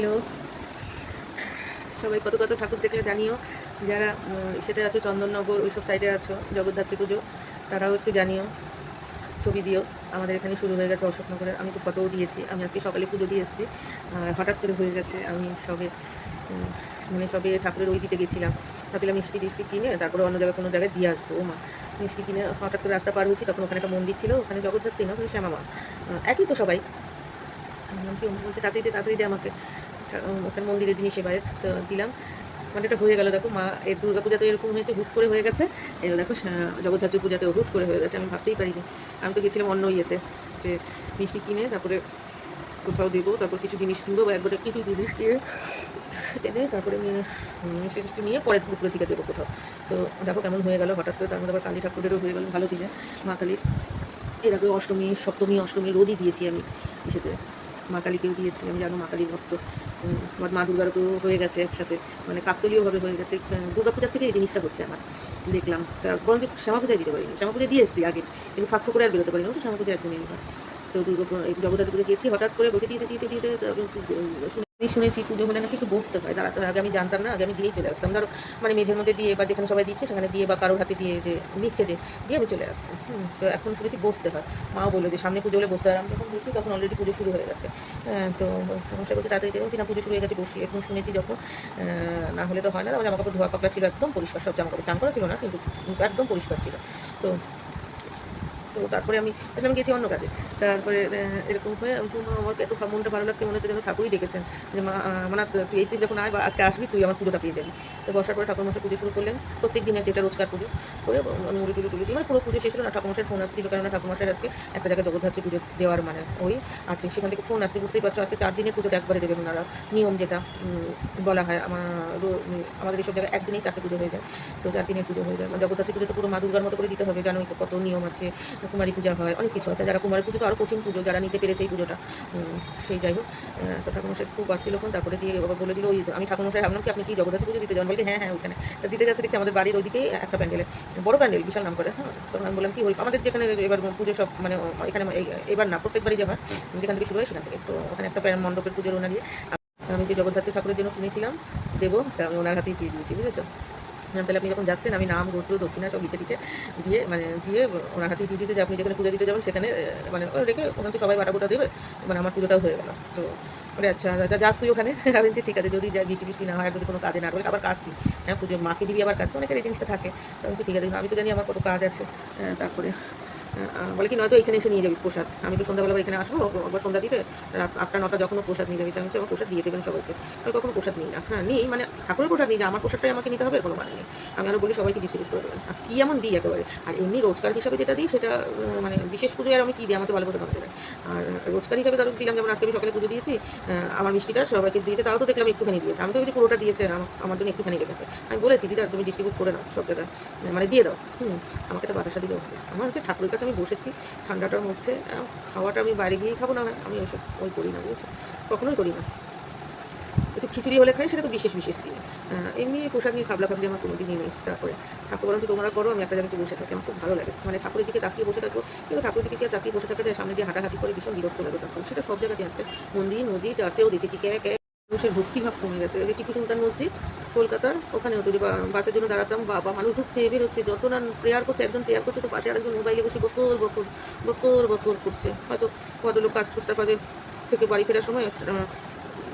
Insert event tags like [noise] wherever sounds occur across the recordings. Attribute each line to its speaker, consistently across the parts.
Speaker 1: Hello সবাই কত কত ঠাকুর দেখলে জানিও। যারা সেটা আছো, চন্দননগর, ওইসব সাইডে আছো, জগদ্ধাত্রী পুজো, তারাও একটু জানিও, ছবি দিও। আমাদের এখানে শুরু হয়ে গেছে অশোকনগরের। আমি তো ফটোও দিয়েছি। আমি আজকে সকালে পুজো দিয়ে এসেছি। হঠাৎ করে হয়ে গেছে, আমি সবে মানে সবে ঠাকুরের ওই দিতে গেছিলাম। ভাবছিলাম মিষ্টি টিষ্টি কিনে, তারপরে অন্য জায়গায়, কোনো জায়গায় দিয়ে আসব। ও মা, মিষ্টি কিনে হঠাৎ করে রাস্তা পার হয়েছি, তখন ওখানে একটা মন্দির ছিল, ওখানে জগদ্ধাত্রী না, ওখানে শ্যামা মা একই তো সবাই। কি বলছে, তাড়াতাড়ি দে তাড়াতাড়ি দে আমাকে। ওখানে মন্দিরের জিনিস এবারে, তো দিলাম। মানে এটা হয়ে গেল, দেখো, মা এর দুর্গা পূজাতে এরকম হয়েছে, হুট করে হয়ে গেছে। এবার দেখো জগদ্ধাত্রী পূজাতেও হুট করে হয়ে গেছে, আমি ভাবতেই পারিনি। আমি তো গেছিলাম অন্য ইয়েতে, যে মিষ্টি কিনে, তারপরে কোথাও দেবো, তারপর কিছু জিনিস কিনবো, বা একবারে কিছু জিনিস কিনে, এনে তারপরে মিষ্টি নিয়ে পরে দুপুরের দিকে দেবো কোথাও। তো দেখো কেমন হয়ে গেল, হঠাৎ করে তার মধ্যে আবার কালী ঠাকুরেরও হয়ে গেল, ভালো দিনে। মা কালীর, এর আগে অষ্টমী, সপ্তমী, অষ্টমী, রোজই দিয়েছি আমি ইসেতে মা কালীকেও দিয়েছিলাম জানো মা কালীর ভক্ত আমার মা দুর্গারও তো হয়ে গেছে একসাথে মানে কাকতলীয়ভাবে হয়ে গেছে দুর্গা পূজার থেকে এই জিনিসটা হচ্ছে আমার দেখলাম বরঞ্চ শ্যামা পূজায় দিতে পারিনি শ্যামা পূজায় দিয়ে এসেছি আগে কিন্তু ফাঁক করে আর বেরোতে পারিনি তো শ্যামা পূজা একদিনই তো দুর্গা এই জগদ্ধাত্রী পুজো গিয়েছি হঠাৎ করে বলছে দিতে দিতে দিতে শুনে- আমি শুনেছি পুজো হলে নাকি একটু বসতে হয়। দাঁড়াতে আগে আমি জানতাম না আগে আমি দিয়েই চলে আসতাম। ধরো মানে মেঝের মধ্যে দিয়ে বা যেখানে সবাই দিচ্ছে সেখানে দিয়ে বা কারোর হাতে দিয়ে যে নিচ্ছে যে দিয়ে আমি চলে আসতাম। হুম, তো এখন শুনেছি বসতে হয়। মাও বলল যে সামনে পুজো হলে বসতে হয়। আমি যখন বলছি তখন অলরেডি পুজো শুরু হয়ে গেছে। হ্যাঁ, তো সমস্যা করছে তাড়াতাড়ি দেখছি না পুজো শুরু হয়ে গেছে বসি। এখন শুনেছি যখন না হলে তো হয় না আমার জামা কাপড় ধোয়া পাকলা ছিল একদম পরিষ্কার সব জামা কাপড় চান করা ছিল না কিন্তু একদম পরিষ্কার ছিল। তো তো তারপরে আমি আমি গেছি অন্য কাজে। তারপরে এরকম হয়ে আমি আমার এত মনটা ভালো লাগছে মনে হচ্ছে যেন ঠাকুরই ডেকেছেন। যে মা আহ, মানে তুই এসেছিস যখন আয় বা আজকে আসবি তুই আমার পুজোটা পেয়ে যাবি। তো বসার পরে ঠাকুর মশাই পুজো শুরু করলেন। প্রত্যেক দিনের যেটা রোজকার পুজো করে মুড়ি টুড়ি তুলি দিই। মানে পুরো পুজো শেষ হলো না ঠাকুর মশাইয়ের ফোন আসছিল কারণ ঠাকুর মশাই আজকে একটা জায়গায় জগদ্ধাত্রী পুজো দেওয়ার মানে ওই আছে। সেখান থেকে ফোন আসছে বুঝতেই পারছ আজকে চার দিনের পুজোটা একবারে দেবেন ওনারা। নিয়ম যেটা বলা হয় আমার আমাদের এসব জায়গায় একদিনেই চারটে পুজো হয়ে যায়। তো চার দিনের পুজো হয়ে যায়। জগদ্ধাত্রী পুজো তো পুরো মা দুর্গার মতো করে দিতে হবে জানোই তো কত নিয়ম আছে। কুমারী পূজা হয়, অনেক কিছু আছে। যারা কুমারী পুজো তো আরও কঠিন পুজো, যারা নিতে পেরেছে এই পুজোটা সেই যাই হোক। তো ঠাকুরমশাই খুব আসছিল তখন তারপরে দিয়ে বলে দিল, ওই আমি ঠাকুরমশাই ভাবলাম কি, আপনি কি জগদ্ধাত্রী পুজো দিতে যান? বলি হ্যাঁ হ্যাঁ ওইখানে। তো দিতে যাচ্ছে, দেখছি আমাদের বাড়ির ওইদিকেই একটা প্যান্ডেলে, বড় প্যান্ডেল, বিশাল নাম করে হ্যাঁ। তখন আমি বললাম, কি হল? আমাদের যেখানে এবার পুজো সব মানে এখানে এবার না, প্রত্যেকবারই যে হয়, যেখান থেকে শুরু হয় সেখান থেকে। তো ওখানে একটা মণ্ডপের পুজোর ওনা দিয়ে আমি যে জগদ্ধাত্রী ঠাকুরের জন্য কিনেছিলাম, দেবো, তা আমি ওনার হাতেই দিয়ে দিয়েছি, বুঝেছ? তাহলে আপনি যখন যাচ্ছেন, আমি নাম গোত্র দক্ষিণা সব লিখে টিকে দিয়ে মানে দিয়ে ওনার হাতে দিয়ে দিয়েছে যে আপনি যেখানে পুজো দিতে যাবেন, সেখানে মানে রেখে ওখানে তো সবাই বাটা বুটা দেবে মানে আমার পুজোটাও হয়ে গেল। তো বলে আচ্ছা যাস তুই ওখানে [laughs] আমি ঠিক আছে, যদি যা বৃষ্টি বৃষ্টি না হয় যদি কোনো কাজে না করে আবার কাজ কি? হ্যাঁ পুজো, মাকে দিবি আবার কাজ, অনেকের এই জিনিসটা থাকে। তো ঠিক আছে, আমি তো জানি আমার কত কাজ আছে তারপরে বলে কি, নয়তো এখানে এসে নিয়ে যাবি প্রসাদ। আমি তো সন্ধ্যাবেলা এখানে আসব আবার সন্ধ্যা দিতে আটটা, নটা যখনও প্রসাদ নিয়ে যাবি, তো আমি আমার প্রসাদ দিয়ে দেবেন সবাইকে। আমি কখনো প্রসাদ নিই না। হ্যাঁ নিই মানে ঠাকুরের প্রসাদ নিই যে আমার প্রসাদটাই আমাকে নিতে হবে, কোনো মানে নেই। আমি আরও বলি, সবাইকে ডিস্ট্রিবিউট করে দেবেন। আর কী এমন দিই একেবারে? আর এমনি রোজগার হিসাবে যেটা দিই, সেটা মানে বিশেষ পুজোয় আর আমি কী দিই আমার তো ভালো করে দেবে আর রোজগার হিসাবে তারও দিলাম, যেমন আজকে আমি সকালে পুজো দিয়েছি আমার মিষ্টিটা সবাইকে দিয়েছে, তাও তো দেখলাম একটুখানি দিয়েছে। আমি তো ভেবেছি পুরোটা দিয়েছে আমার- জন্য একটুখানি রেখেছে। আমি বলেছি, দিদা, তুমি ডিস্ট্রিবিউট করে নাও সব জায়গায় মানে দিয়ে দাও। হুম, আমাকে একটা বাতাসা দিলেও আমার হচ্ছে ঠাকুরের কাছে আমি বসেছি ঠান্ডাটার মধ্যে। খাওয়াটা আমি বাইরে গিয়েই খাব, না আমি ওইসব ওই করি না, বুঝেছ? কখনোই করি না। একটু খিচুড়ি হলে খাই, সেটা তো বিশেষ বিশেষ দিনে। এমনি পোশাক নিয়ে খাবলা খাবলি আমার কোনো দিনই নেই। তারপরে ঠাকুর বরঞ্চ তোমরা করো, আমি একটা জায়গায় বসে থাকি, আমার খুব ভালো লাগে। মানে ঠাকুরের দিকে তাকিয়ে বসে থাকব কিন্তু ঠাকুরের দিকে তাকিয়ে বসে থাকা যায়, সামনে দিয়ে হাঁটাহাঁটি করে ভীষণ বিরক্ত লাগে তখন। সেটা সব জায়গাতে আজকে মন্দির, মসজিদ, চার্চেও দেখেছি কে কে মানুষের ভক্তিভাব কমে গেছে। যে টিপু সুলতান মসজিদ, কলকাতার, ওখানেও হতো বা- বাসের জন্য দাঁড়াতাম বাবা মানুষ ঢুকছে বের হচ্ছে, যত না প্রেয়ার করছে, একজন প্রেয়ার করছে, তো পাশে আরেকজন মোবাইলে বসে বকর বকর বকর বকর করছে। হয়তো ভদ্রলোক কাজ করতে পারে, থেকে বাড়ি ফেরার সময়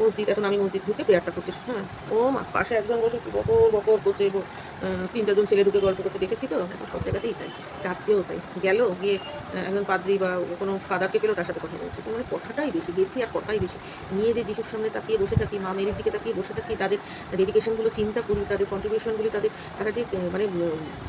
Speaker 1: মসজিদ এখন আমি মসজিদ ঢুকে প্রেয়ারটা করছি। হ্যাঁ ও মা, পাশে একজন বসে বকর বকর করছে এবং তিন চারজন ছেলে ঢুকে গল্প করছে, দেখেছি তো? এখন সব জায়গাতেই তাই চার্চেও তাই। গেল, গিয়ে একজন পাদ্রি বা কোনো ফাদারকে পেল তার সাথে কথা বলছে। মানে কথাটাই বেশি, গেছি আর কথাই বেশি। নিয়ে যে যিশুর সামনে তাকিয়ে বসে থাকি, মা মেরির দিকে তাকিয়ে বসে থাকি, তাদের ডেডিকেশনগুলো চিন্তা করি, তাদের কন্ট্রিবিউশনগুলি তাদের, তারা যে মানে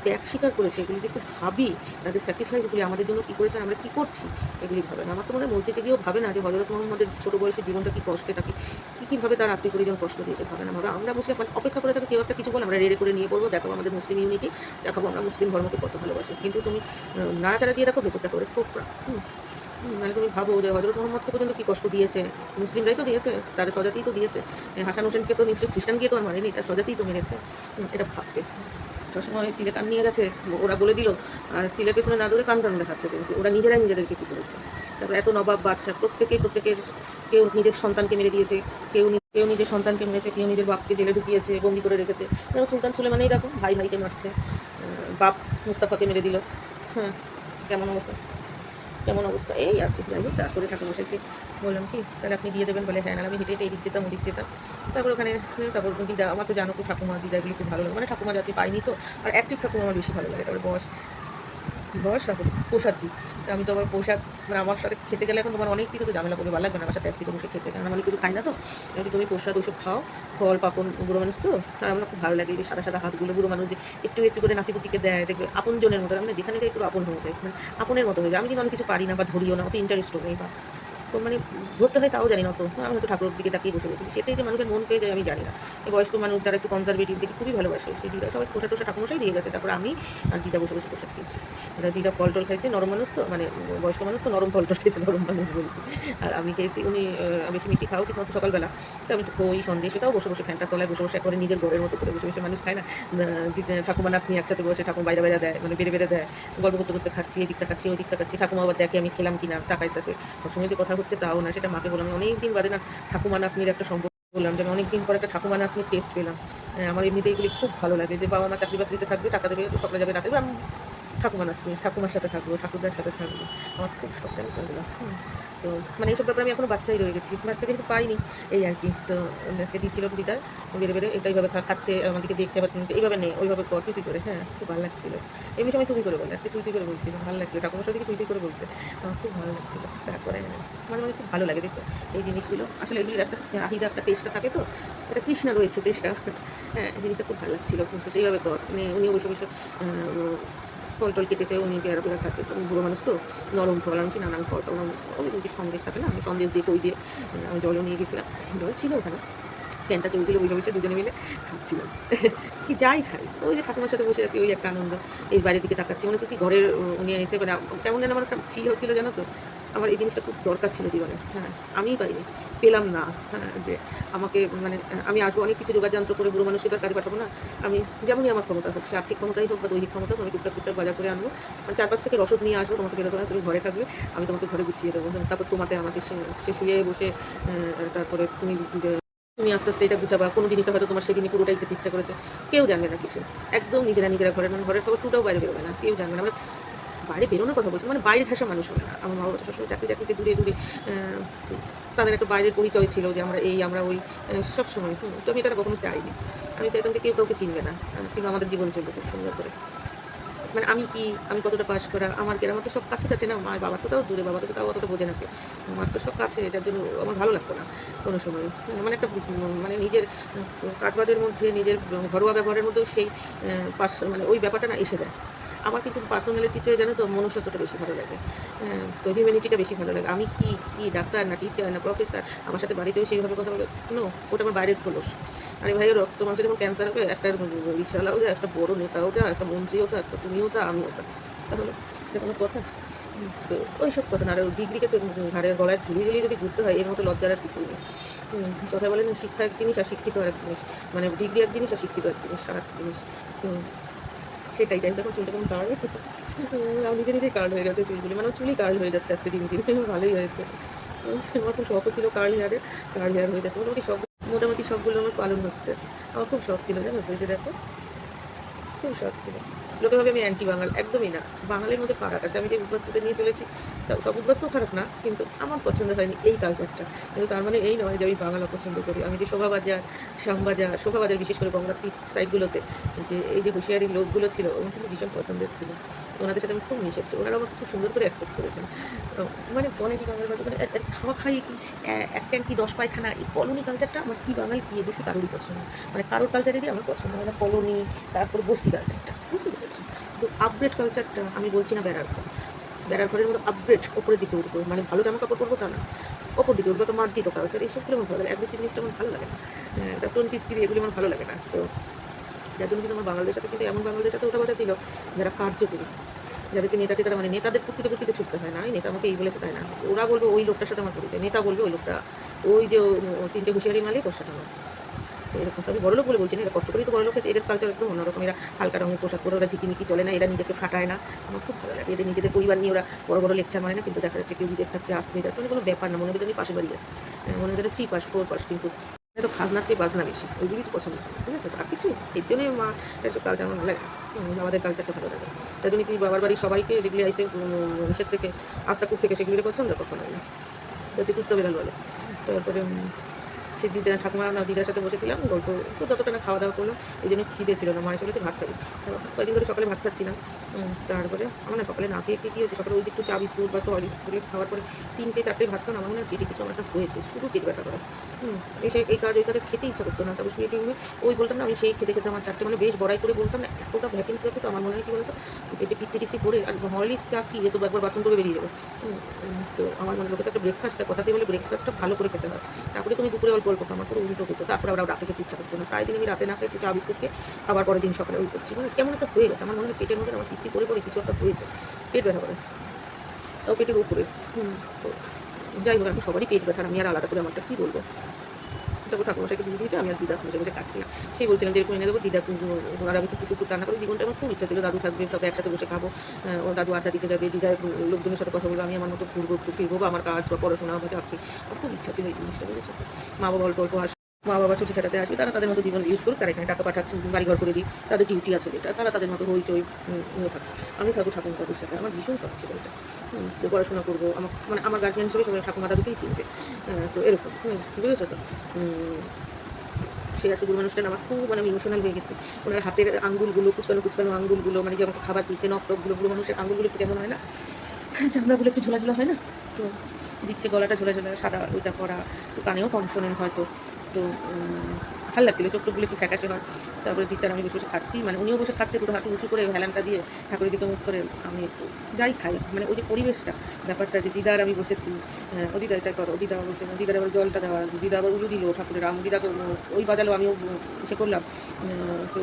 Speaker 1: ত্যাগ স্বীকার করেছে, এগুলি যে একটু ভাবি, তাদের স্যাক্রিফাইসগুলি আমাদের জন্য কী করেছে, আমরা কী করছি, এগুলি ভাবে না। আমার তো মনে হয় মসজিদে গিয়েও ভাবে না যে হজরত মোহাম্মদের ছোটো বয়সের জীবনটা কী কষ্টে থাকে কী কীভাবে তার আত্মীয় পরিজন কষ্ট দিয়েছে ভাবে না আমরা আমরা মানে অপেক্ষা করে থাকি, কেউ একটা কিছু বলে আমরা রেড়ে করে নিয়ে পড়ব, দেখাবো আমাদের মুসলিম ইউনিটি, দেখাবো আমরা মুসলিম ধর্মকে কত ভালোবাসি। কিন্তু তুমি নাড়াচাড়া দিয়ে রাখো ভেতরটা করে ফোকরা হুম মানে তুমি ভাবো যে হজরত মোহাম্মদকে পর্যন্ত কী কষ্ট দিয়েছে? মুসলিমরাই তো দিয়েছে, তার স্বজাতিই তো দিয়েছে। হাসান হোসেনকে তো নিশ্চয়ই খ্রিস্টান গিয়ে তো আর মারেনি, তার স্বজাতিই তো মেরেছে। এটা ভাববে। আটটার সময় তিলে কান নিয়ে গেছে, ওরা বলে দিল, আর তিলের পেছনে না ধরে কান টান দেখাতে কিন্তু ওরা নিজেরাই নিজেদেরকে কী করেছে? তারপর এত নবাব বাদশাহ, প্রত্যেকেই প্রত্যেকের কেউ নিজের সন্তানকে মেরে দিয়েছে, কেউ কেউ নিজের সন্তানকে মেরেছে, কেউ নিজের বাপকে জেলে ঢুকিয়েছে, বন্দি করে রেখেছে। যেমন সুলতান সুলেমানেই দেখো, ভাই ভাইকে মারছে বাপ মুস্তাফাকে মেরে দিল। হ্যাঁ কেমন অবস্থা? কেমন অবস্থা? এই আর কি, যাই হোক, তারপরে ঠাকুরমশাইকে বললাম কি, তাহলে আপনি দিয়ে দেবেন বলে হ্যাঁ আমি হেঁটে হেঁটে এদিক যেতাম, ওদিক যেতাম। তারপর ওখানে তারপর দিদা, আমার তো জানো তো ঠাকুমা দিদা এগুলো খুব ভালো লাগে। মানে ঠাকুমা জাতি পাইনি তো, আর অ্যাক্টিভ ঠাকুমা আমার বেশি ভালো লাগে, তারপরে বস বস তারপর প্রসাদ দিই। তো আমি তো আবার প্রসাদ মানে আমার সাথে খেতে গেলে এখন তোমার অনেক কিছু তো ঝামেলা করবে, ভালো লাগবে না আমার সাথে একসাথে বসে খেতে। কারণ আমি কিছু খাই না তো। যদি তুমি প্রসাদ ওইসব খাও। ফল, পাপন, বুড়ো মানুষ তো। তার আমার খুব ভালো লাগে এই সাদা সাদা হাতগুলো। বুড়ো মানুষ যে একটু একটু করে নাতিপুতিকে দেয়, দেখবে আপনজনের মতো। মানে যেখানে যাই একটু আপন হয়ে যায়। মানে আপনের মতো হয়ে যায়। আমি কিন্তু অনেক কিছু পারি না বা ধরিও না। অত ইন্টারেস্টও নেই বা তো মানে ধরতে হয়, তাও জানি না তো আমি হয়তো ঠাকুরের দিকে তাকিয়ে বসে বসে সেটাই যে মানুষের মন পেয়ে যায় আমি জানি না। বয়স্ক মানুষ যারা একটু কনজারভেটিভ দিকে খুবই ভালোবাসে, সেই দিদা সবাই পোষা টোষা ঠাকুমশাই দিয়ে গেছে। তারপর আমি আর দিদা বসে বসে প্রসাদ খেয়েছি দিদা ফল টল খাইছে, নরম মানুষ তো মানে বয়স্ক মানুষ তো নরম ফল টল খেয়েছে নরম মানুষ বলছি। আর আমি খেয়েছি, উনি বেশি মিষ্টি খাওয়া উচিত না তো সকালবেলা। তো আমি তো খই, সন্দেশ, সেটাও বসে বসে ফ্যানটা তলায় বসে বসে করে নিজের ঘরের মতো করে বসে বসে মানুষ খায় না। ঠাকুমা আপনি একসাথে বসে ঠাকুমা বাইরে বাইরে দেয় মানে বেড়ে বেড়ে দেয়। গল্প করতে করতে খাচ্ছি, এদিকটা খাচ্ছি ওই দিকটা খাচ্ছি। ঠাকুমা আবার দেখে আমি খেলাম কিনা, তাকাইতেছে। সবসময় যে কথা হচ্ছে তাও না সেটা মাকে বললাম অনেক দিন বাদে না ঠাকুমা নাতনির একটা সম্পর্ক বললাম যে আমি অনেকদিন পর একটা ঠাকুমা নাতনির টেস্ট পেলাম। আহ, আমার এমনিতে এগুলি খুব ভালো লাগে যে বাবা মা চাকরি বাকরিতে থাকবে টাকা দেবে সকালে যাবে রাতে আমি ঠাকুমা নাতনি ঠাকুমার সাথে থাকব ঠাকুরদার সাথে থাকব আমার খুব শখ জানি করল তো মানে এইসব ব্যাপারে আমি এখনও বাচ্চাই রয়ে গেছি। বাচ্চা যেহেতু পাইনি এই আর কি। তো আজকে দিচ্ছিল দিদা বেড়ে বেড়ে এটা এইভাবে খাচ্ছে আমাদেরকে দেখছে আবার এইভাবে নেই ওইভাবে কর তুই তুই করে হ্যাঁ খুব ভালো লাগছিল। এমনি সময় তুমি করে বলে আজকে তুই তুই করে বলছিল ভালো লাগছিল। ঠাকুমার সাথে তুই তুই করে বলছে আমার খুব ভালো লাগছিল। তারপরে মাঝে মাঝে খুব ভালো লাগে দেখতে। এই জিনিসগুলো আসলে এগুলির একটা চাহিদা একটা টেস্টটা থাকে তো একটা তৃষ্ণা রয়েছে টেস্টটা হ্যাঁ এই জিনিসটা খুব ভালো লাগছিল। এইভাবে কর মানে উনি বসে আহ, ফল টল কেটেছে, উনি পেয়ারা পেয়ারা খাচ্ছে তো বুড়ো মানুষ তো, নরম ফল আনছি নানান ফল টল সন্দেশ থাকে না, আমি সন্দেশ দিয়ে কই দিয়ে জলও নিয়ে গেছিলাম, জল ছিল ওখানে। প্যান্টটা চলছিল বসে বসে দুজনে মিলে খাচ্ছিলাম কি যাই খাই। ওই যে ঠাকুমার সাথে বসে আছি, ওই একটা আনন্দ। এই বাইরের দিকে তাকাচ্ছি। মানে তো কি ঘরের উনি এসে মানে কেমন যেন আমার একটা ফিল হচ্ছিল, জানো তো? আমার এই জিনিসটা খুব দরকার ছিল জীবনে। হ্যাঁ আমিই পাইনি। পেলাম না। হ্যাঁ যে আমাকে মানে আমি আসব, অনেক কিছু যোগাযন্ত্র করে বুড়ো মানুষকে তার কাজে পাঠাবো না। আমি যেমনই আমার ক্ষমতা হোক, সে আর্থিক ক্ষমতাই হোক বা দৈহিক ক্ষমতা হোক, আমি টুকটাক টুকটাক বাজার করে আনব। মানে চারপাশ থেকে রসদ নিয়ে আসব, তোমাকে বেরোতে না তুমি ঘরে থাকবে, আমি তোমাকে ঘরে গুছিয়ে দেবো। তারপর তোমাতে আমাকে সে- শুয়ে বসে তারপরে তুমি তুমি আস্তে আস্তে এটা গুছাবা কোনো জিনিসটা হয়তো তোমার সেদিনই পুরোটাই খেতে ইচ্ছা করেছে। কেউ জানবে না কিছু। একদম নিজেরা নিজেরা ঘরে মানে ঘরের খবর টুটাও বাইরে বেরোবে না। কেউ জানবে না। আমরা বাইরে বেরোনোর কথা বলছি মানে বাইরে ঘাসা মানুষ হবে না। আমার মা বাবা সবসময় চাকরি, চাকরিতে দূরে দূরে তাদের একটা বাইরের পরিচয় ছিল যে আমরা এই, আমরা ওই সবসময়। তো আমি এটা কখনো চাইনি। আমি চাইতাম যে কেউ কাউকে চিনবে না। কিন্তু আমাদের জীবন চলবে খুব সুন্দর করে। মানে আমি কি, আমি কতটা পাশ করা, আমার আমার তো সব কাছে কাছে না মার বাবার তো তাও দূরে বাবা তো তাও অতটা বোঝে না কেউ। আমার তো সব কাছে, যার জন্য আমার ভালো লাগতো না কোনো সময়। মানে একটা মানে নিজের কাজবাজের মধ্যে, নিজের ঘরোয়া ব্যবহারের মধ্যেও সেই পাশ মানে ওই ব্যাপারটা না এসে যায়। আমার কিন্তু পার্সোনালিটিতে জানো তো, মনুষ্যত্বটা বেশি ভালো লাগে। তো হিউম্যানিটিটা বেশি ভালো লাগে। আমি কি কি ডাক্তার না টিচার না প্রফেসর আমার সাথে বাড়িতেও সেইভাবে কথা বলে নো ওটা আমার বাইরের খোলস। আরে ভাই, রক্ত মাংস যেমন ক্যান্সার হবে, একটা রিক্সাওয়ালাও যা, একটা বড় নেতাও যা, একটা মন্ত্রীও তা একটা তুমিও তা আমিও তা তাহলে এটা কোনো কথা? তো ওই সব কথা না। আর ডিগ্রিকে ঘাড়ের গলায় ঝুলিয়ে ঝুলিয়ে যদি ঘুরতে হয়, এর মতো লজ্জার আর কিছুই নেই। কথা বলে না, শিক্ষা এক জিনিস আর শিক্ষিত আর এক জিনিস। মানে ডিগ্রি এক জিনিস আর শিক্ষিত এক জিনিস, আর এক জিনিস। তো সেটাই, তাই দেখো চুলটা কেমন কার্ড আমি নিজে নিজেই কার্ড হয়ে গেছে চুলগুলি। মানে চুলই কার্ড হয়ে যাচ্ছে আজকে দিন দিন। ভালোই হয়েছে। আমার খুব শখও ছিল কার্ল হেয়ারে কার্ল হেয়ার হয়ে যাচ্ছে মোটামুটি সব মোটামুটি সবগুলো আমার পালন হচ্ছে। আমার খুব শখ ছিল জানো তো, এই যে দেখো, খুব শখ ছিল। লোকে ভাবে আমি অ্যান্টি বাঙাল একদমই না। বাঙালির মধ্যে ফারাক আছে। আমি যে উদ্বাস্তুতে নিয়ে চলেছি, তা সব উদ্বাস্তু খারাপ না, কিন্তু আমার পছন্দ হয়নি এই কালচারটা কিন্তু তার মানে এই নয় যে আমি বাংলা পছন্দ করি। আমি যে শোভাবাজার শ্যামবাজার শোভাবাজার বিশেষ করে গঙ্গার পিচ সাইডগুলোতে যে এই যে হুঁশিয়ারি লোকগুলো ছিল আমার কিন্তু ভীষণ পছন্দের ছিল। ওনাদের সাথে আমি খুব মিশেছি। ওনারা আমাকে খুব সুন্দর করে অ্যাকসেপ্ট করেছেন। মানে অনেক বাঙাল বাড়ি মানে খাওয়া খাই কি এক ট্যাঙ্কি দশ পায়খানা, এই কলোনি কালচারটা আমার কি বাঙালি, কি এদেশে কারোরই পছন্দ মানে কারোর কালচারেরই আমার পছন্দ হয় না কলোনি, তারপর বস্তি কালচারটা বুঝতে পেরেছি তো আপগ্রেড কালচারটা আমি বলছি না বেড়ার ঘর। বেড়ার ঘরের মতো আপগ্রেড ওপরের দিকে উঠবো। মানে ভালো জামা কাপড় পরবো তা না। ওপর দিকে উঠবো একটা মার্জিত কালচার এইসবগুলো আমার ভালো লাগে। অ্যাগ্রেসিভ জিনিসটা আমার ভালো লাগে না। একটা টোয়েন্টি থ্রি এগুলি আমার ভালো লাগে না। তো যার জন্য কিন্তু আমার বাঙালিদের সাথে কিন্তু এমন বাঙালিদের সাথে ওঠা বসা ছিল যারা কার্যকরী। যাদেরকে নেতাকে তারা মানে নেতাদের প্রকৃতি প্রকৃতি ছুটতে হয় না। এই নেতা আমাকে এই বলেছে তাই না। ওরা বলবে ওই লোকটার সাথে আমার পরিচয়। নেতা বলবে ওই লোকটা। ওই যে তিনটে হুঁশিয়ারি মালিক ওর সাথে আমার পরিচয়। তো এরকম আমি বড় লোক বলে বলছি না, এরা কষ্ট করেই তো বড় লোক হয়েছে। এদের কালচার একদম অন্যরকম। এরা হালকা রঙের পোশাক পরে, ওরা ঝিকিমিকি চলে না, এরা নিজেকে ফাটায় না। আমার খুব ভালো লাগে। এদের নিজেদের পরিবার নিয়ে ওরা বড় বড় লেকচার মানে না, কিন্তু দেখা যাচ্ছে কেউ বিদেশ থাকছে, আসছে, যাচ্ছে। মানে কোনো ব্যাপার না। মনে হয় আমি পাশে বাড়ি গেছে মনে হয় থ্রি পাস ফোর পাস কিন্তু তো খাজনার চেয়ে বাজনা বেশি। ওইগুলি তো পছন্দ ঠিক আছে? আর কিছু? এর জন্যই মা একটু কালচার ভালো লাগে আমাদের কালচারটা ভালো লাগে। তাই জন্য কি বাবার বাড়ির সবাইকে যেগুলি আইসে নিষেধ থেকে আস্থা করতে থেকে, সেগুলি পছন্দ কখনো হয় না যাতে করতে বেরাল বলে। তারপরে সে দিদা ঠাকুমা না, দিদার সাথে বসেছিলাম, গল্প তো ততটা না, খাওয়া দাওয়া করল, এই জন্য খিদে ছিল না, মায়ের বলেছে ভাত খাবি কয়েকদিন ধরে সকালে ভাত খাচ্ছিলাম তারপরে আমার না সকালে না খেয়ে কী হয়েছে? সকালে ওই যে একটু চা, বিস্কুট বা একটু হরলিক্স খাওয়ার পরে তিনটে, চারটে ভাত খাওয়া আমার মনে হয় পেটে কিছু আমার একটা হয়েছে, শুধু পেট ব্যথা করে। এসে এই কাজ, ওই কাজে খেতে ইচ্ছা করতো না, তারপর শুয়ে টুয়ে ওই বলতাম না, আমি সেই খেতে খেতে আমার চারটে মানে বেশ বড়াই করে বলতাম না, এতটা ভ্যাকেন্সি আছে তো, আমার মনে হয় কি বলতো, পেটে পিটতে টিকতে করে আর হরলিক্স চা কি তো একবার বাথরুম করে বেরিয়ে যাবে। তো আমার মনে হলো একটা ব্রেকফাস্টটা কথাতে বলে ব্রেকফাস্টটা ভালো করে খেতে হয়। তারপরে তুমি দুপুরে অল্প খাও, আমার করে উল্টো হতো। তারপরে আবার রাতে খেতে ইচ্ছা করতো না। প্রায় দিন আমি রাতে না খেয়ে একটু চা বিস্কুটকে আবার পরের দিন সকালে উল্টো করছি মানে কেমন একটা হয়ে গেছে। আমার মনে হয় পেটের মধ্যে আমার পিত্তি করে করে কিছু একটা হয়েছে। পেট ব্যথা করে। তাও পেটের উপরে তো যাই হোক এখন সবারই পেট ব্যথা। আমি আর আলাদা করে আমারটা কী বলব? তারপর ঠাকুরমশাইকে দিয়ে দিয়েছে, আমি আর দিদা খুঁজে বসে খাচ্ছি না। সেই বলছিলাম যে এরকম এনে দেবো, দিদা আর আমি টুকু টুকু রান্না করে জীবনটা আমার খুব ইচ্ছা ছিল, দাদু থাকবে তবে একসাথে বসে খাব ও দাদু আড্ডা দিতে যাবে, দিদা লোকজনের সাথে কথা বলব, আমি আমার মতো ঘুরবো ফিরবো, বা আমার কাজ বা পড়াশোনা বা চাকরি আমার খুব ইচ্ছা ছিল এই জিনিসটা বুঝেছ মা বাবা অল্প অল্প মা বাবা ছুটি ছাড়াতে আসবে তারা তাদের মতো জীবন লিড করুক তারা এখানে টাকা পাঠাচ্ছে বাড়ি ঘর করে দিই তাদের ডিউটি আছে এটা তারা তাদের মতো হইচই নিয়ে থাকে আমি থাকব ঠাকুর দাদুর সাথে আমার ভীষণ শখ ছিল এটা। তো পড়াশোনা করব আমার মানে আমার গার্জিয়ান হিসেবে সবাই ঠাকুমা দাদুকেই চিনবে। তো এরকম হুম, বুঝেছ তো? সেই আজকে গুরু আমার খুব মানে ইমোশনাল হয়ে গেছে। ওনার হাতের আঙ্গুলগুলো কুচকানো কুচকানো আঙ্গুলগুলো মানে যে আমাকে খাবার দিচ্ছে নখ টকগুলো গুলো মানুষের আঙ্গুলগুলো একটু কেমন হয় না? চামড়াগুলো একটু ঝোলা ঝোলা হয় না? তো দিচ্ছে গলাটা ঝোলা ঝোলা সাদা ওইটা তো কানেও কম শোনেন হয়তো। তো ভালো লাগছিল চোখ টোকগুলো একটু ফ্যাকাশে হয়। তারপরে টিচার আমি বসে বসে খাচ্ছি। মানে উনিও বসে খাচ্ছে দুটো হাঁটু উঁচু করে হেলানটা দিয়ে ঠাকুরের দিকে মুখ করে আমি একটু যাই খাই। মানে ওই যে পরিবেশটা ব্যাপারটা যে দিদার আমি বসেছি হ্যাঁ, ও দিদা এটা করো দিদা বলছে না দিদার আবার জলটা দেওয়া দিদা আবার উলু দিল ঠাকুরের আম দিদা তো ওই বাজালো আমিও সে করলাম। তো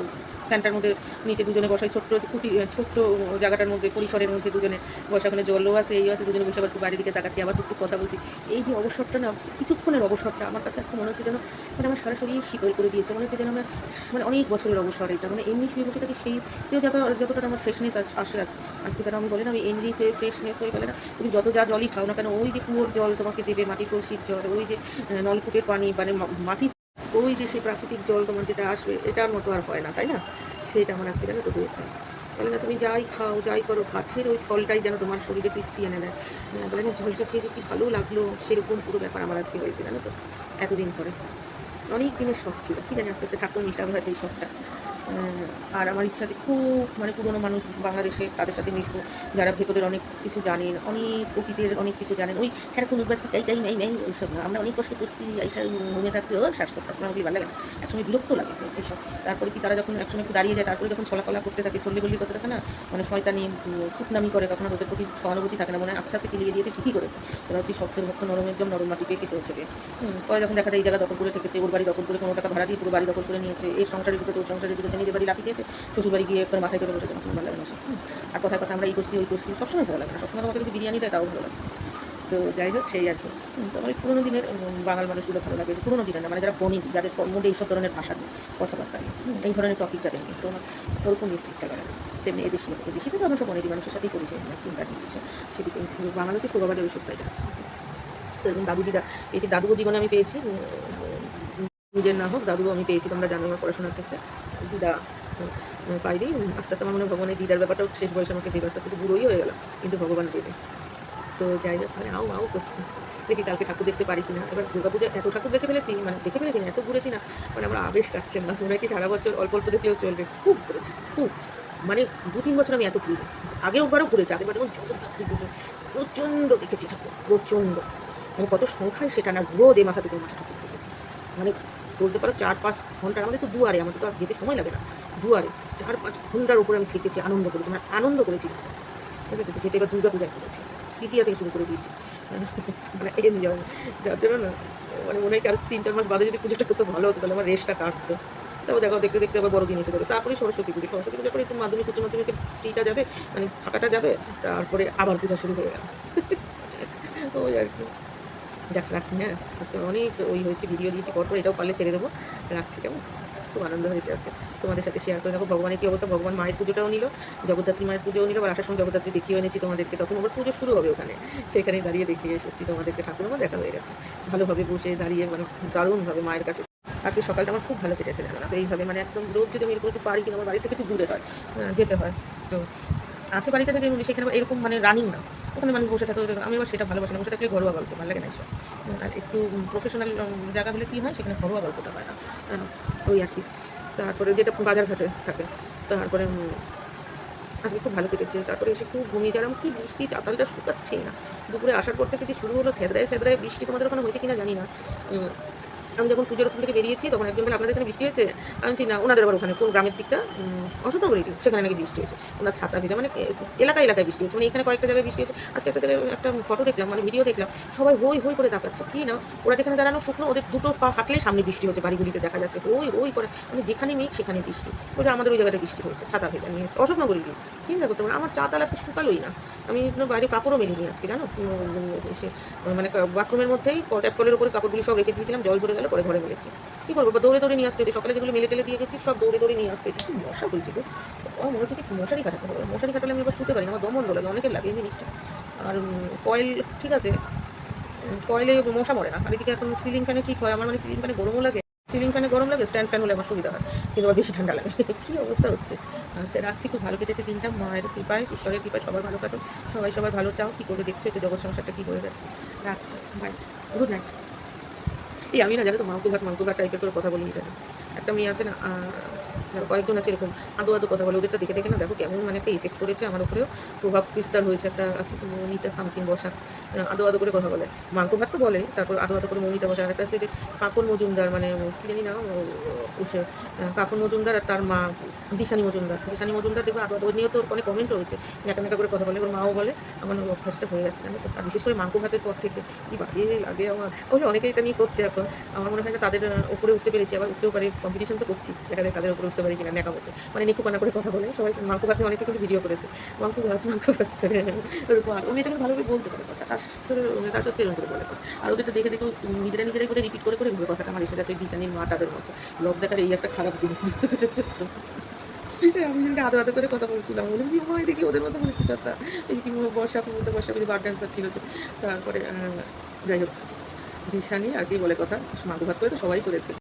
Speaker 1: ফ্যানটার মধ্যে নিচে দুজনে বসাই ছোট্ট কুটি ছোট্ট জায়গাটার মধ্যে পরিসরের মধ্যে দুজনে বসা ওখানে জলও আছে এই আছে দুজনে বসে আবার একটু বাইরের দিকে তাকাচ্ছি আবার টুকটুক কথা বলছি। এই যে অবসরটা না কিছুক্ষণের অবসরটা আমার কাছে আজকে মনে হচ্ছে যেন মানে আমার সারা শরীর শীতল করে দিয়েছে মনে হচ্ছে যেন আমার মানে অনেক বছরের অবসর এটা মানে এমনি শুয়ে বসে থাকি সেই যত যতটা আমার ফ্রেশনেস আসে আজ- আজকে যারা আমি বলি না আমি এমনি যে ফ্রেশনেস হয়ে গেলে না, তুমি যত যা জলই খাও না কেন, ওই যে কুয়োর জল তোমাকে দেবে, মাটির কলসির জল, ওই যে নলকূপের পানি মানে মাটি ওই যে সেই প্রাকৃতিক জল তোমার যেটা আসবে, এটার মতো আর হয় না, তাই না? সেটা আমার আজকে জানো তো হয়েছে। তাহলে না, তুমি যাই খাও, যাই করো, গাছের ওই ফলটাই যেন তোমার শরীরে তৃপ্তি এনে দেয়। বলে না জলটা খেয়ে যে কি ভালো লাগল, সেরকম পুরো ব্যাপার আমার আজকে হয়েছে, জানো তো, এতদিন পরে। অনেক দিনের শখ ছিল। কী জানি আস্তে আস্তে ঠাকুর মিষ্টি হয়তো এই শখটা। আর আমার ইচ্ছাতে খুব মানে পুরনো মানুষ বাংলাদেশে তাদের সাথে মিশবো। যারা ভেতরের অনেক কিছু জানেন অনেক অতীতের অনেক কিছু জানেন ওই হ্যাঁ কোনো উদ্বাস তাই তাই নাই নাই ওইসব না। আমরা অনেক কষ্ট করছি এইসব ঘুমে থাকছি ও শাসক শাসন আমাকে ভালো লাগে না। একসময় বিরক্ত লাগে এইসব। তারপরে কি তারা যখন একসময় একটু দাঁড়িয়ে যায় তারপরে যখন চলাকলা করতে থাকে চল্লি বল্লি করতে থাকে না মানে শয়তানি কুটনামি করে তখন ওদের প্রতি সহানুভূতি থাকে না। মনে আচ্ছা সে কিলিয়ে দিয়েছে ঠিকই করেছে। ওরা হচ্ছে শক্তের ভক্ত নরম একদম নরম মাটি পেয়ে কেচে হুম, পরে যখন দেখা যায় এই জায়গা দখল করে থেকেছে ওর বাড়ি দখল করে কোনো টাকা ভাড়া দিয়ে পুরো বাড়ি দখল করে নিয়েছে এর সংসারে ঢুকেছে ওর সংসারে ঢুকেছে নিজের বাড়ি লাঠি দিয়েছে শ্বশুর বাড়ি গিয়ে একবার মাথায় চলে বসে তখন ভালো লাগে না। আর কথায় কথা আমরা এই করছি, ওই করছি, সবসময় ভালো লাগে না, সবসময় আমাকে যদি বিরিয়ানি দেয় তাও ভালো লাগে তো যাই হোক, সেই আর কি। তো আমার পুরোনো দিনের বাঙাল মানুষগুলো ভালো লাগে পুরোনো দিনের না মানে যারা বনি, যাদের মধ্যে এইসব ধরনের ভাষা নেই কথাবার্তা নেই এই ধরনের টপিক যাদের নেই তো আমার ওরকম মিশতে ইচ্ছা করে না। তেমনি এদেশি এদেশিতে তো আমরা সব অনেক মানুষের সাথেই পরিচয় চিন্তা কিছু। সেদিকে বাঙালিতে শোভাবাদের ওইসব সাইড আছে। তো এবং দাদু দিদা, এই যে দাদুও জীবনে আমি পেয়েছি নিজের না হোক, দাদুও আমি পেয়েছি, তোমরা জানো আমার পড়াশোনার ক্ষেত্রে। দিদা পাইনি আস্তে আস্তে আমার মনে ভগবানের দিদার ব্যাপারটাও শেষ বয়সে আমাকে দেবে। আস্তে আস্তে বুড়োই হয়ে গেল কিন্তু ভগবান দেবে। তো যাই হোক মানে আও আও করছি। দেখি কালকে ঠাকুর দেখতে পারি কিনা। এবার দুর্গাপূজা, এত ঠাকুর দেখে ফেলেছি মানে দেখে ফেলেছি না, এত ঘুরেছি না মানে আমার আবেশ কাটছে না। মনে কি সারা বছর অল্প অল্প দেখলেও চলবে। খুব ঘুরেছি, খুব। মানে দু তিন বছর আমি এত ঘুরি আগেও বারও ঘুরেছি আগেবার যেমন জগদ্ধাত্রী পুজো, প্রচণ্ড দেখেছি ঠাকুর, প্রচণ্ড। মানে কত সংখ্যায় সেটা না, রোজ এই মাথা থেকে মাথা ঠাকুর দেখেছি। মানে বলতে পারো চার পাঁচ ঘণ্টা আমাদের তো দুয়ারে, আমাদের তো আজ যেতে সময় লাগে না, দুয়ারে চার পাঁচ ঘণ্টার উপরে আমি থেকেছি, আনন্দ করেছি মানে আনন্দ করেছি। ঠিক আছে? যেটা এবার দুর্গা পূজায় করেছি তৃতীয়া থেকে শুরু করে দিয়েছি। মানে যার জন্য না মানে মনে হয় আর তিন চার মাস বাদে যদি পুজোটা করতে ভালো হতো, তাহলে আমার রেস্টটা কাটতো। তারপর দেখো, দেখতে দেখতে আবার বড় দিন এসে যাবে তারপরে সরস্বতী পুজো, সরস্বতী পুজোর পরে একটু মাধ্যমিক, উচ্চ মাধ্যমিকের ফ্রিটা যাবে মানে ফাঁকাটা যাবে, তারপরে আবার পূজা শুরু হয়ে গেল। ওই আর কি। যাক রাখি হ্যাঁ? আজকে অনেক ওই হয়েছে ভিডিও দিয়েছি পরপর এটাও পারলে ছেড়ে দেবো। রাখছি, কেমন? খুব আনন্দ হয়েছে আজকে। তোমাদের সাথে শেয়ার করে দেখো, ভগবানের কী অবস্থা? ভগবান মায়ের পুজোটাও নিল, জগদ্ধাত্রী মায়ের পুজোও নিল, আবার আসার সময় জগদ্ধাত্রী দেখিয়ে এনেছি তোমাদেরকে। তখন আবার পুজো শুরু হবে ওখানে। সেখানে দাঁড়িয়ে দেখিয়ে এসেছি তোমাদেরকে। ঠাকুর আমার দেখা হয়ে গেছে। ভালোভাবে বসে দাঁড়িয়ে মানে দারুণভাবে মায়ের কাছে। আজকে সকালটা আমার খুব ভালো কেটেছে, জানো না? তো এইভাবে মানে একদম রোজ যদি আমি এরকম একটু পারি কিন্তু আমার বাড়ি থেকে একটু দূরে হয় যেতে হয়। তো আছে বাড়িতে থেকে সেখানে এরকম মানে রানিং না। ওখানে মানুষ বসে থাকে আমি আবার সেটা ভালোবাসি না। বসে থাকলে ঘরোয়া গল্প, ভালো লাগে না এসব। আর একটু প্রফেশনাল জায়গা হলে কী হয়, সেখানে ঘরোয়া গল্পটা হয় না। ওই আর কি। তারপরে যেটা বাজার ঘাটে থাকে, তারপরে আজকে খুব ভালো কেটেছে। তারপরে এসে খুব ঘুমিয়ে যালাম কি বৃষ্টি, চাতালটা শুকাচ্ছেই না। দুপুরে আসার পর থেকে যে শুরু হলো সেদরায় সেদরায় বৃষ্টি তোমাদের ওখানে হয়েছে কিনা জানি না। আমি যখন পুজোর ওখান থেকে বেরিয়েছি তখন একজন বলে আপনাদের এখানে বৃষ্টি হয়েছে? আমি বলছি না ওনাদের আবার ওখানে কোন গ্রামের দিকটা? দিক, সেখানে নাকি বৃষ্টি হয়েছে। ওনার ছাতা ভেজা মানে এলাকা এলাকায় বৃষ্টি হয়েছে। মানে এখানে কয়েকটা জায়গায় বৃষ্টি হয়েছে। আজকে একটা জায়গায় একটা ফটো দেখলাম মানে ভিডিও দেখলাম সবাই হই হই করে তাকাচ্ছে। কি না? ওরা যেখানে দাঁড়ানো শুকনো ওদের দুটো পা হাঁটলেই সামনে বৃষ্টি হচ্ছে বাড়িগুলিতে দেখা যাচ্ছে। হই হই করে। মানে যেখানে মেঘ সেখানে বৃষ্টি। বলে আমাদের ওই জায়গাটা বৃষ্টি হয়েছে ছাতা ভেজা নিয়ে এসে অশোকনগরের দিক। চিন্তা করতে পারে আমার চাতাল আজকে শুকালোই না। আমি বাইরে কাপড়ও মেলে নিয়ে আজকে, জানো? সে মানে বাথরুমের মধ্যেই ট্যাপ কলের উপরে কাপড়গুলি সব রেখে দিয়েছিলাম, জল ঝরে গেল, পরে ঘরে মেলেছি কী করব? দৌড়ে দৌড়ে নিয়ে আসতেছে সকালে যেগুলো মেলে টেলে দিয়ে গেছি, সব দৌড়ে দৌড়ে নিয়ে আসতেছে কি মশা বলছি আমার মনে হচ্ছে কি মশারি কাটাতে হবে। মশারি কাটালে আমি এবার শুতে পারি আমার দম বন্ধ লাগে, অনেকের লাগে এই জিনিসটা। আর কয়েল, ঠিক আছে? কয়েলে মশা মরে না। আর এদিকে এখন সিলিং ফ্যানে ঠিক হয়, আমার মানে সিলিং ফ্যানে গরমও লাগে সিলিং ফ্যানে গরম লাগে স্ট্যান্ড ফ্যান হলে আমার সুবিধা হয়, কিন্তু আমার বেশি ঠান্ডা লাগে। [laughs] কী অবস্থা হচ্ছে? আচ্ছা রাত্রি খুব ভালো কেটেছে দিনটা, মায়ের কৃপায়, ঈশ্বরের কৃপায় সবার ভালো কাটো সবাই সবার ভালো চাও, কী করে দেখছ? এই তো জগৎ সংসারটা কী করে গেছে। রাখছি বাই গুড নাইট এই আমি না জানি তো মাংকুঘাট ভাত মাংকু ভাত টাইপের করে কথা বলি এটা একটা মেয়ে আছে না কয়েকজন আছে এরকম আদো আদো কথা বলে। ওদেরটা দেখে দেখে না দেখো কেমন মানে একটা ইফেক্ট করেছে আমার উপরেও। প্রভাব বিস্তার হয়েছে একটা আছে তো মৌমিতা সামথিং বসা। আহ, আদো আদো করে কথা বলে। মাংকু ভাত তো বলে তারপর আদো আদো করে মৌমিতা আর একটা হচ্ছে যে পাপন মজুমদার মানে কী জানি না পাপন মজুমদার আর তার মা দিশানি মজুমদার। দিশানি মজুমদার দেখবে আদো আদো নিয়েও তো অনেক কমেন্ট রয়েছে। নেকা নেকা করে কথা বলে ওর মাও বলে। আমার অভ্যাসটা হয়ে যাচ্ছে জানো তো। বিশেষ করে মাংকু ভাতের পর থেকে কি বাজে লাগে আমার। ওই অনেকে এটা নিয়ে করছে এখন। আমার মনে হয় যে তাদের উপরে উঠতে পেরেছি আবার উঠতেও পারি। কম্পিটিশন তো করছি দেখা যায় তাদের উপরে উঠতে পারি কিনা নেকা মতো মানে নিকুপানা করে কথা বলে, সবাই মাংকু ভাত অনেকে কিন্তু ভিডিও করেছে। মাংকু ভাত মাংকু ভাত করে আর উনি এটা কিন্তু ভালোভাবে বলতে পারে কথা। তার সাথে তার সাথে এরকম করে বলে কথা। আর ওদের তো দেখে দেখে নিজেরা নিজেরাই করে রিপিট করে করে বলে কথাটা। আমার এসে যাচ্ছে দিশানির মা তাদের মতো। লোক দেখার এই একটা খারাপ দিন, বুঝতে পেরেছ আমি কিন্তু আদো আদো করে কথা বলছিলাম, বললাম যে ওই দেখি ওদের মতো বলেছি কথা? এই কি বর্ষা মতো বর্ষা বুঝি বার ড্যান্সার ছিল তারপরে যাই হোক, দিশানি আর কি বলে কথা মাগু ভাত করে তো সবাই করেছে।